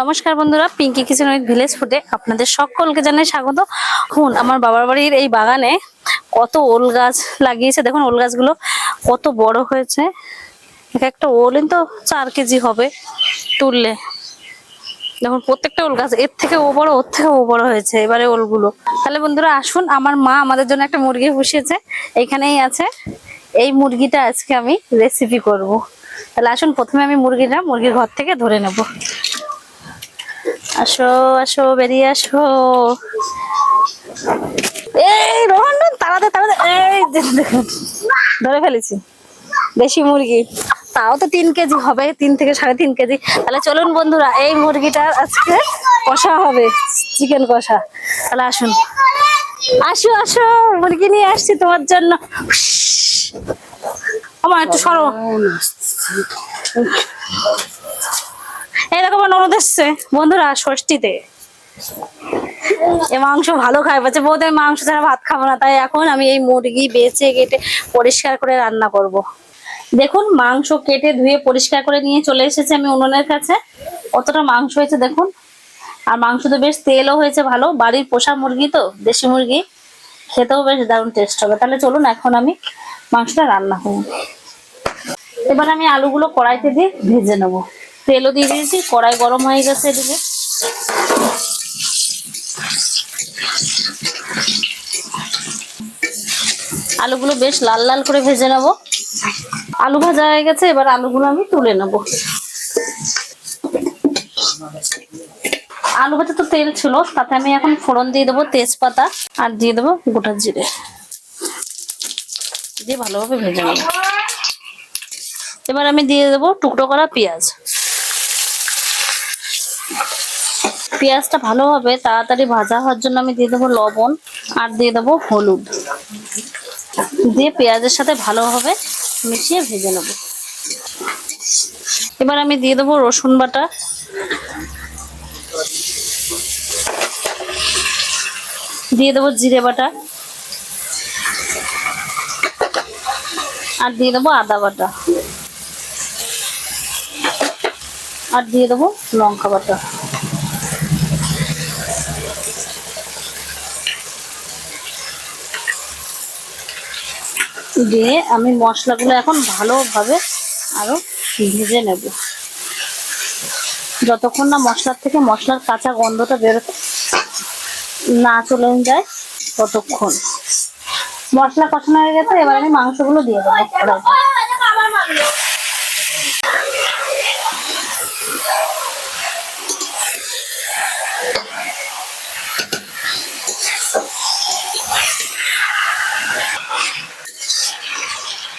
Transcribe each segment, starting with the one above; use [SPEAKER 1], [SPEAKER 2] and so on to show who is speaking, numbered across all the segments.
[SPEAKER 1] নমস্কার বন্ধুরা Pinki kitchen with village ফুডে আপনাদের সকলকে জানাই স্বাগত। এখন আমার বাবার বাড়ির এই বাগানে কত ওল গাছ লাগিয়েছে। দেখুন, ওল গাছগুলো কত বড় হয়েছে। এক একটা ওলই তো চার কেজি হবে তুললে। দেখুন, প্রত্যেকটা ওল গাছ, এর থেকে ও বড়, ওর থেকে ও বড় হয়েছে এবারে ওলগুলো। তাহলে বন্ধুরা, আসুন, আমার মা আমাদের জন্য একটা মুরগি পুষিয়েছে এইখানেই আছে। এই মুরগিটা আজকে আমি রেসিপি করব। তাহলে আসুন, প্রথমে আমি মুরগিটা মুরগির ঘর থেকে ধরে নেব। আসো আসো, বেরিয়ে আসো। এই, রোহন তাড়াতে তাড়াতে এই ধরে ফেলেছি। দেশি মুরগি। তাও তো তিন কেজি হবে, তিন থেকে সাড়ে তিন কেজি। তাহলে চলুন বন্ধুরা, এই মুরগিটার আজকে কষা হবে, চিকেন কষা। তাহলে আসুন। আসো আসো, মুরগি নিয়ে আসছি তোমার জন্য। আমার একটু সরো। এরকম ননদ এসছে। বন্ধুরা, ষষ্ঠীতে। এ মাংস ভালো খায়, বলছে বোধ মাংস ছাড়া ভাত খাব না। তাই এখন আমি এই মুরগি বেছে কেটে পরিষ্কার করে রান্না করব। দেখুন, মাংস কেটে ধুয়ে পরিষ্কার করে নিয়ে চলে এসেছে আমি উনুনের কাছে। কতটা মাংস হয়েছে দেখুন। আর মাংস তো বেশ তেলও হয়েছে ভালো। বাড়ির পোষা মুরগি তো, দেশি মুরগি। খেতেও বেশ দারুণ টেস্ট হবে। তাহলে চলুন, এখন আমি মাংসটা রান্না করব এবার আমি আলুগুলো কড়াইতে দিয়ে ভেজে নেব। তেলও দিয়ে দিয়েছি, কড়াই গরম হয়ে গেছে এদিকে। আলুগুলো বেশ লাল লাল করে ভেজে নেব। আলু ভাজা হয়ে গেছে, এবার আলুগুলো আমি তুলে নেব। আলু ভাজা তো তেল ছিল, তাতে আমি এখন ফোড়ন দিয়ে দেবো তেজপাতা আর দিয়ে দেবো গোটা জিরে। দিয়ে ভালোভাবে ভেজে নেব। এবার আমি দিয়ে দেবো টুকরো করা পেঁয়াজ। পেঁয়াজটা ভালোভাবে তাড়াতাড়ি ভাজা হওয়ার জন্য আমি দিয়ে দেবো লবণ আর দিয়ে দেবো হলুদ। দিয়ে পেঁয়াজের সাথে ভালোভাবে মিশিয়ে ভেজে নেব। এবার আমি দিয়ে দেবো রসুন বাটা। দিয়ে দেবো জিরে বাটা। আর দিয়ে দেবো আদা বাটা। আর দিয়ে দেবো লঙ্কা বাটা। দিয়ে আমি মশলাগুলো এখন ভালোভাবে আরও ভেজে নেব। যতক্ষণ না মশলার থেকে মশলার কাঁচা গন্ধটা বের না চলে যায়, ততক্ষণ। মশলা কষানো হয়ে গেছে, এবার আমি মাংসগুলো দিয়ে দেবো কড়াইতে।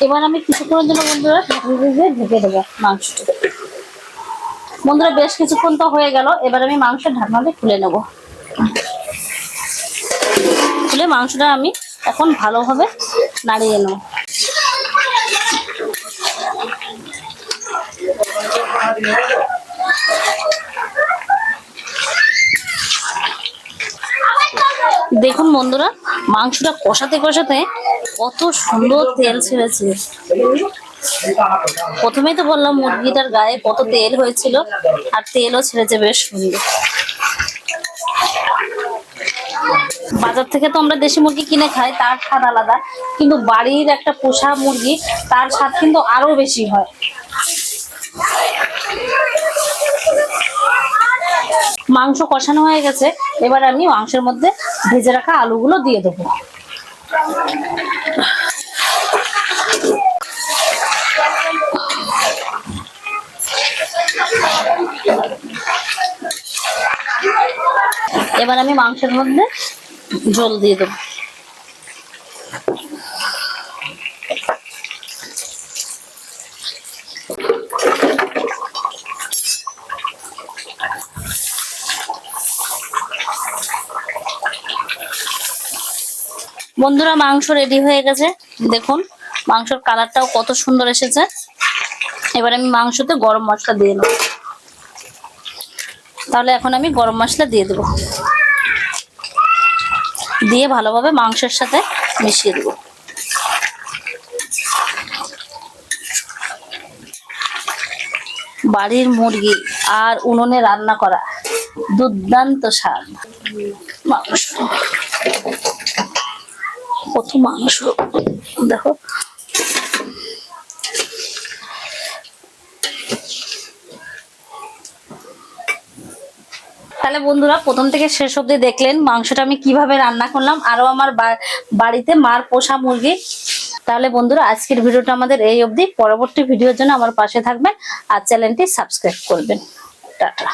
[SPEAKER 1] এবার আমি কিছুক্ষণের জন্য বন্ধুরা দিয়ে ঢেকে দেবো মাংসটা। বন্ধুরা, বেশ কিছুক্ষণ তো হয়ে গেল, এবার আমি মাংসের ঢাকনাটা খুলে নেব। খুলে মাংসটা আমি এখন ভালোভাবে নাড়িয়ে নেব। দেখুন বন্ধুরা, মাংসটা কষাতে কষাতে কত সুন্দর তেল ছেড়েছে। প্রথমেই তো বললাম মুরগিটার গায়ে কত তেল হয়েছিল, আর তেলও ছেড়েছে বেশ সুন্দর। বাজার থেকে তো আমরা দেশি মুরগি কিনে খাই, তার স্বাদ আলাদা। কিন্তু বাড়ির একটা পোষা মুরগি, তার স্বাদ কিন্তু আরও বেশি হয়। মাংস কষানো হয়ে গেছে, এবার আমি মাংসের মধ্যে ভেজে রাখা আলুগুলো দিয়ে দেবো। এবার আমি মাংসের মধ্যে জল দিয়ে দেবো। বন্ধুরা, মাংস রেডি হয়ে গেছে। দেখুন, মাংসর কালারটাও কত সুন্দর এসেছে। এবার আমি মাংসতে গরম মশলা দিয়ে নেব। তাহলে এখন আমি গরম মশলা দিয়ে দেবো। দিয়ে ভালোভাবে মাংসের সাথে মিশিয়ে দেবো। বাড়ির মুরগি আর উনুনে রান্না করা দুর্দান্ত স্বাদ। মাংস। কত মাংস। দেখো। তাহলে বন্ধুরা, প্রথম থেকে শেষ অব্দি দেখলেন মাংসটা আমি কীভাবে রান্না করলাম। আরও আমার বাড়িতে মার পোষা মুরগি। তাহলে বন্ধুরা, আজকের ভিডিওটা আমাদের এই অবধি। পরবর্তী ভিডিওর জন্য আমার পাশে থাকবেন আর চ্যানেলটি সাবস্ক্রাইব করবেন। টাটা।